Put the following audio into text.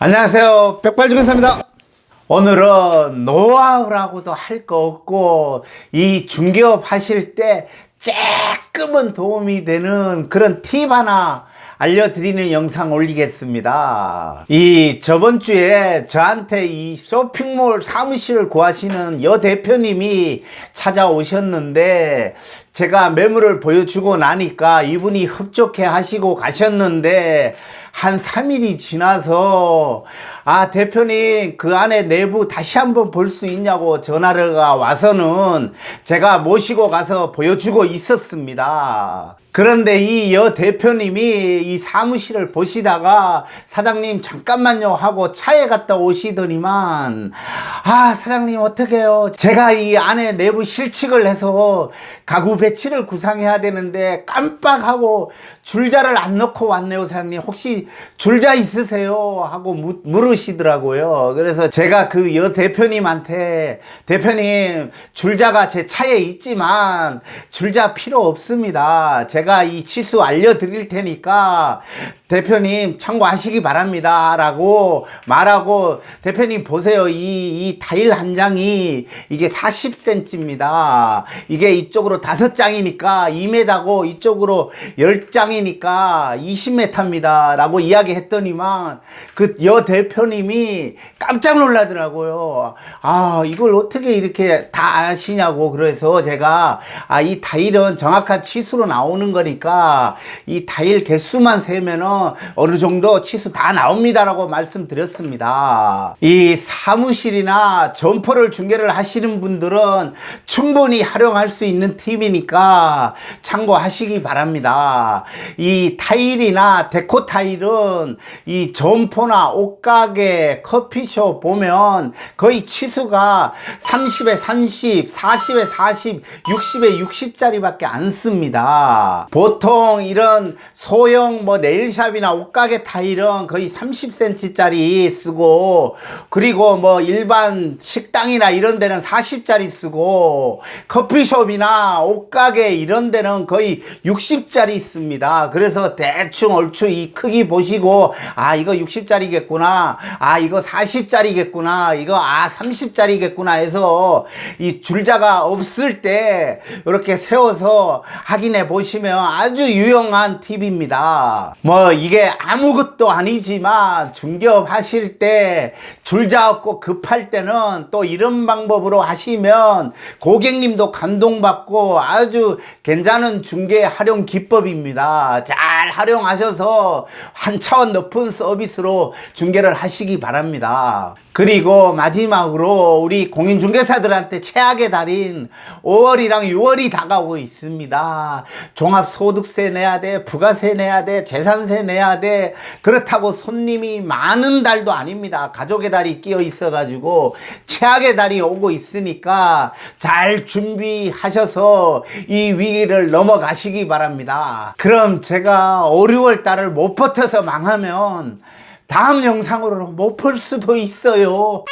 안녕하세요. 백발주간사입니다. 오늘은 노하우라고도 할 거 없고 이 중개업 하실 때 조금은 도움이 되는 그런 팁 하나 알려드리는 영상 올리겠습니다. 이 저번 주에 저한테 이 쇼핑몰 사무실을 구하시는 여 대표님이 찾아오셨는데 제가 매물을 보여주고 나니까 이분이 흡족해 하시고 가셨는데 한 3일이 지나서 아 대표님 그 안에 내부 다시 한번 볼 수 있냐고 전화가 와서는 제가 모시고 가서 보여주고 있었습니다. 그런데 이 여 대표님이 이 사무실을 보시다가 사장님 잠깐만요 하고 차에 갔다 오시더니만 아 사장님 어떡해요 제가 이 안에 내부 실측을 해서 가구 배 치를 구상해야 되는데 깜빡하고 줄자를 안 넣고 왔네요 사장님. 혹시 줄자 있으세요? 하고 무- 물으시더라고요. 그래서 제가 그 여 대표님한테 대표님 줄자가 제 차에 있지만 줄자 필요 없습니다. 제가 이 치수 알려드릴 테니까 대표님 참고하시기 바랍니다. 라고 말하고 대표님 보세요. 이, 이 타일 한 장이 이게 40cm입니다. 이게 이쪽으로 다섯 장이니까 2m고 이쪽으로 10장이니까 20m입니다. 라고 이야기 했더니만 그 여 대표님이 깜짝 놀라더라고요. 아 이걸 어떻게 이렇게 다 아시냐고. 그래서 제가 아이 타일은 정확한 치수로 나오는 거니까 이 타일 개수만 세면은 어느 정도 치수 다 나옵니다라고 말씀드렸습니다. 이 사무실이나 점포를 중개를 하시는 분들은 충분히 활용할 수 있는 팁이니 까 참고하시기 바랍니다. 이 타일이나 데코 타일은 이 점포나 옷가게, 커피숍 보면 거의 치수가 30에 30, 40에 40, 60에 60짜리밖에 안 씁니다. 보통 이런 소형 뭐 네일샵이나 옷가게 타일은 거의 30cm짜리 쓰고 그리고 뭐 일반 식당이나 이런 데는 40짜리 쓰고 커피숍이나 옷 가게 이런 데는 거의 60짜리 씁니다. 그래서 대충 얼추 이 크기 보시고 아 이거 60짜리겠구나 아 이거 40짜리겠구나 이거 아 30짜리겠구나 해서 이 줄자가 없을 때 이렇게 세워서 확인해 보시면 아주 유용한 팁입니다. 뭐 이게 아무것도 아니지만 중개업 하실 때 줄자 없고 급할 때는 또 이런 방법으로 하시면 고객님도 감동받고 아주 괜찮은 중개 활용 기법입니다. 잘 활용하셔서 한 차원 높은 서비스로 중개를 하시기 바랍니다. 그리고 마지막으로 우리 공인중개사들한테 최악의 달인 5월이랑 6월이 다가오고 있습니다. 종합소득세 내야 돼, 부가세 내야 돼, 재산세 내야 돼. 그렇다고 손님이 많은 달도 아닙니다. 가족의 달이 끼어 있어가지고 최악의 달이 오고 있으니까 잘 준비하셔서 이 위기를 넘어가시기 바랍니다. 그럼 제가 5, 6월 달을 못 버텨서 망하면 다음 영상으로 못 볼 수도 있어요.